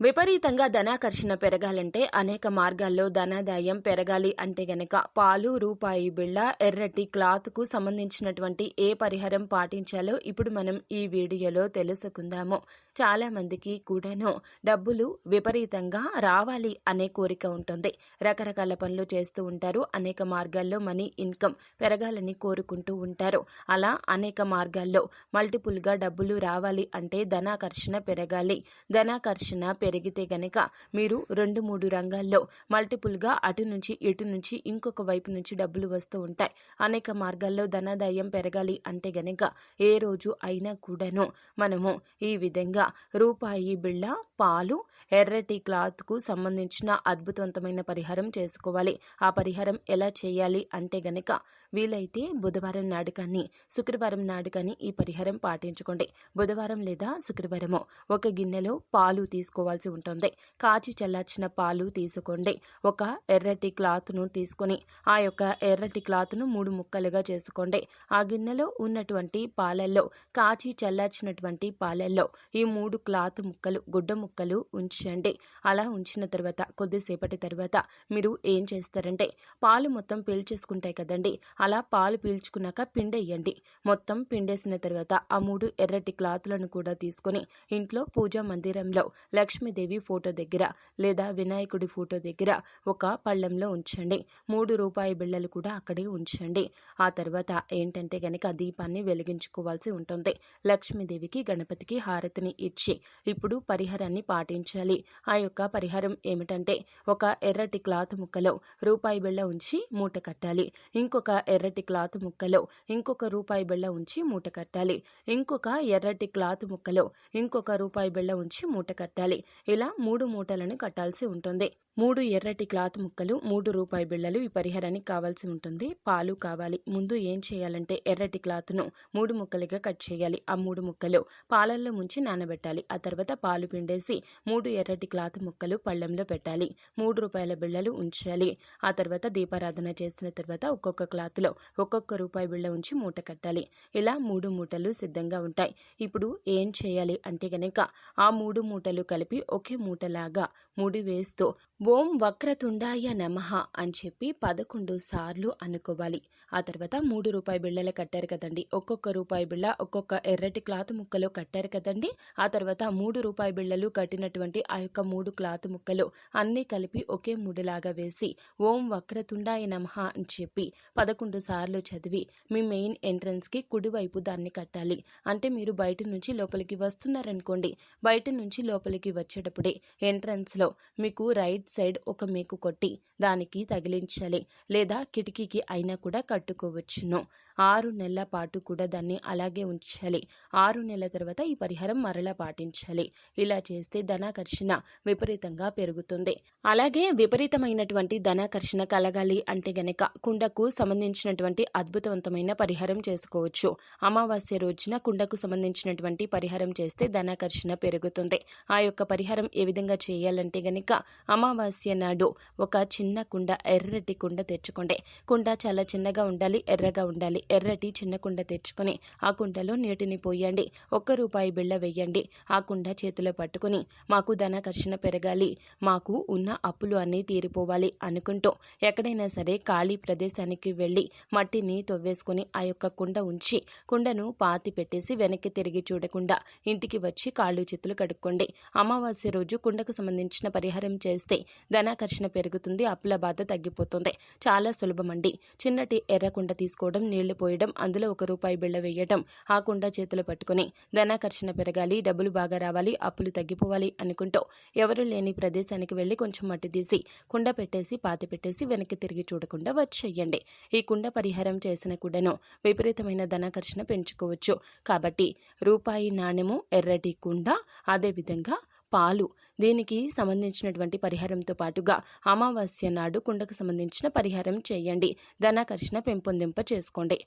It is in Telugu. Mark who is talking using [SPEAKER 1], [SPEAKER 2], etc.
[SPEAKER 1] విపరీతంగా ధనాకర్షణ పెరగాలంటే అనేక మార్గాల్లో ధనాదాయం పెరగాలి అంటే గనక పాలు రూపాయి బిళ్ళ ఎర్రటి క్లాత్కు సంబంధించినటువంటి ఏ పరిహారం పాటించాలో ఇప్పుడు మనం ఈ వీడియోలో తెలుసుకుందాము. చాలా మందికి కూడాను డబ్బులు విపరీతంగా రావాలి అనే కోరిక ఉంటుంది. రకరకాల పనులు చేస్తూ ఉంటారు. అనేక మార్గాల్లో మనీ ఇన్కమ్ పెరగాలని కోరుకుంటూ ఉంటారు. అలా అనేక మార్గాల్లో మల్టిపుల్గా డబ్బులు రావాలి అంటే ధనాకర్షణ పెరగాలి. ధనాకర్షణ పెరిగితే గనక మీరు రెండు మూడు రంగాల్లో మల్టిపుల్గా అటు నుంచి ఇటు నుంచి ఇంకొక వైపు నుంచి డబ్బులు వస్తూ ఉంటాయి. అనేక మార్గాల్లో ధనాదాయం పెరగాలి అంటే గనక ఏ రోజు అయినా కూడాను మనము ఈ విధంగా రూపాయి బిళ్ళ పాలు ఎర్రటి క్లాత్కు సంబంధించిన అద్భుతవంతమైన పరిహారం చేసుకోవాలి. ఆ పరిహారం ఎలా చేయాలి అంటే గనక వీలైతే బుధవారం నాడు కానీ శుక్రవారం నాడు కానీ ఈ పరిహారం పాటించుకోండి. బుధవారం లేదా శుక్రవారము ఒక గిన్నెలో పాలు తీసుకోవాలి. తీసుకోవాల్సి ఉంటుంది. కాచి చల్లార్చిన పాలు తీసుకోండి. ఒక ఎర్రటి క్లాత్ను తీసుకొని ఆ యొక్క ఎర్రటి క్లాత్ను మూడు ముక్కలుగా చేసుకోండి. ఆ గిన్నెలో ఉన్నటువంటి పాలల్లో కాచి చల్లార్చినటువంటి పాలల్లో ఈ మూడు క్లాత్ ముక్కలు గుడ్డ ముక్కలు ఉంచండి. అలా ఉంచిన తర్వాత కొద్దిసేపటి తర్వాత మీరు ఏం చేస్తారంటే పాలు మొత్తం పీల్చేసుకుంటాయి కదండి. అలా పాలు పీల్చుకున్నాక పిండేయండి మొత్తం పిండేసిన తర్వాత ఆ మూడు ఎర్రటి క్లాతులను కూడా తీసుకొని ఇంట్లో పూజా మందిరంలో లక్ష్మీదేవి ఫోటో దగ్గర లేదా వినాయకుడి ఫోటో దగ్గర ఒక పళ్ళెంలో ఉంచండి. మూడు రూపాయి బిళ్ళలు కూడా అక్కడే ఉంచండి. ఆ తర్వాత ఏంటంటే గనక దీపాన్ని వెలిగించుకోవాల్సి ఉంటుంది. లక్ష్మీదేవికి గణపతికి హారతిని ఇచ్చి ఇప్పుడు పరిహారాన్ని పాటించాలి. ఆ యొక్క పరిహారం ఏమిటంటే ఒక ఎర్రటి క్లాత్ ముక్కలో రూపాయి బిళ్ళ ఉంచి మూట కట్టాలి. ఇంకొక ఎర్రటి క్లాత్ ముక్కలో ఇంకొక రూపాయి బిళ్ళ ఉంచి మూట కట్టాలి. ఇంకొక ఎర్రటి క్లాత్ ముక్కలో ఇంకొక రూపాయి బిళ్ళ ఉంచి మూట కట్టాలి. ఇలా మూడు మూటలను కట్టాల్సి ఉంటుంది. మూడు ఎర్రటి క్లాత్ ముక్కలు మూడు రూపాయి బిళ్ళలు ఈ పరిహారానికి కావాల్సి ఉంటుంది. పాలు కావాలి. ముందు ఏం చేయాలంటే ఎర్రటి క్లాత్ను మూడు ముక్కలుగా కట్ చేయాలి. ఆ మూడు ముక్కలు పాలల్లో ముంచి నానబెట్టాలి. ఆ తర్వాత పాలు పిండేసి మూడు ఎర్రటి క్లాత్ ముక్కలు పళ్ళెంలో పెట్టాలి. మూడు రూపాయల బిళ్ళలు ఉంచాలి. ఆ తర్వాత దీపారాధన చేసిన తర్వాత ఒక్కొక్క క్లాత్లో ఒక్కొక్క రూపాయి బిళ్ళ ఉంచి మూట కట్టాలి. ఇలా మూడు మూటలు సిద్ధంగా ఉంటాయి. ఇప్పుడు ఏం చేయాలి అంటే కనుక ఆ మూడు మూటలు కలిపి ఒకే మూటలాగా ముడివేస్తూ ఓం వక్రతుండాయ నమః అని చెప్పి పదకొండు సార్లు అనుకోవాలి. ఆ తర్వాత మూడు రూపాయి బిళ్ళలు కట్టారు కదండి. ఒక్కొక్క రూపాయి బిళ్ళ ఒక్కొక్క ఎర్రటి క్లాత్ ముక్కలో కట్టారు కదండి. ఆ తర్వాత మూడు రూపాయి బిళ్ళలు కట్టినటువంటి ఆ యొక్క మూడు క్లాత్ ముక్కలు అన్నీ కలిపి ఒకే మూడులాగా వేసి ఓం వక్రతుండాయ నమః అని చెప్పి పదకొండు సార్లు చదివి మీ మెయిన్ ఎంట్రన్స్కి కుడివైపు దాన్ని కట్టాలి. అంటే మీరు బయట నుంచి లోపలికి వస్తున్నారనుకోండి. బయట నుంచి లోపలికి వచ్చేటప్పుడే ఎంట్రన్స్లో మీకు రైట్ సైడ్ ఒక మేకు కొట్టి దానికి తగిలించాలి లేదా కిటికీకి అయినా కూడా కట్టుకోవచ్చును. ఆరు నెలల పాటు కూడా దాన్ని అలాగే ఉంచాలి. ఆరు నెలల తర్వాత ఈ పరిహారం మరలా పాటించాలి. ఇలా చేస్తే ధనాకర్షణ విపరీతంగా పెరుగుతుంది. అలాగే విపరీతమైనటువంటి ధనాకర్షణ కలగాలి అంటే గనక కుండకు సంబంధించినటువంటి అద్భుతవంతమైన పరిహారం చేసుకోవచ్చు. అమావాస్య రోజున కుండకు సంబంధించినటువంటి పరిహారం చేస్తే ధనాకర్షణ పెరుగుతుంది. ఆ యొక్క పరిహారం ఏ విధంగా చేయాలంటే గనక అమావాస్య నాడు ఒక చిన్న కుండ ఎర్రటి కుండ తెచ్చుకోండి. కుండ చాలా చిన్నగా ఉండాలి ఎర్రగా ఉండాలి. ఎర్రటి చిన్న కుండ తెచ్చుకొని ఆ కుండలో నీటిని పోయండి. ఒక్క రూపాయి బిళ్ళ వెయ్యండి ఆ కుండ చేతిలో పట్టుకొని మాకు ధనకర్షణ పెరగాలి. మాకు ఉన్న అప్పులు అన్నీ తీరిపోవాలి అనుకుంటూ ఎక్కడైనా సరే ఖాళీ ప్రదేశానికి వెళ్ళి మట్టిని తవ్వేసుకొని ఆ యొక్క కుండ ఉంచి కుండను పాతి పెట్టేసి వెనక్కి తిరిగి చూడకుండా ఇంటికి వచ్చి కాళ్ళు చేతులు కడుక్కోండి. అమావాస్య రోజు కుండకు సంబంధించిన పరిహారం చేస్తే ధనాకర్షణ పెరుగుతుంది అప్పుల బాధ తగ్గిపోతుంది. చాలా సులభమండి. చిన్నటి ఎర్ర కుండ తీసుకోవడం నీళ్ళు పోయడం అందులో ఒక రూపాయి బిళ్ళ వేయటం ఆ కుండ చేతులు పట్టుకొని ధనాకర్షణ పెరగాలి డబ్బులు బాగా రావాలి అప్పులు తగ్గిపోవాలి అనుకుంటూ ఎవరు లేని ప్రదేశానికి వెళ్ళి కొంచెం మట్టి తీసి కుండ పెట్టేసి పాతి పెట్టేసి వెనక్కి తిరిగి చూడకుండా వచ్చేయండి. ఈ కుండ పరిహారం చేసిన కుండను విపరీతమైన ధనాకర్షణ పెంచుకోవచ్చు. కాబట్టి రూపాయి నాణెము ఎర్రటి కుండ అదేవిధంగా పాలు దీనికి సంబంధించినటువంటి పరిహారంతో పాటుగా అమావాస్య నాడు కుండకు సంబంధించిన పరిహారం చేయండి. ధనాకర్షణ పెంపొందింప చేసుకోండి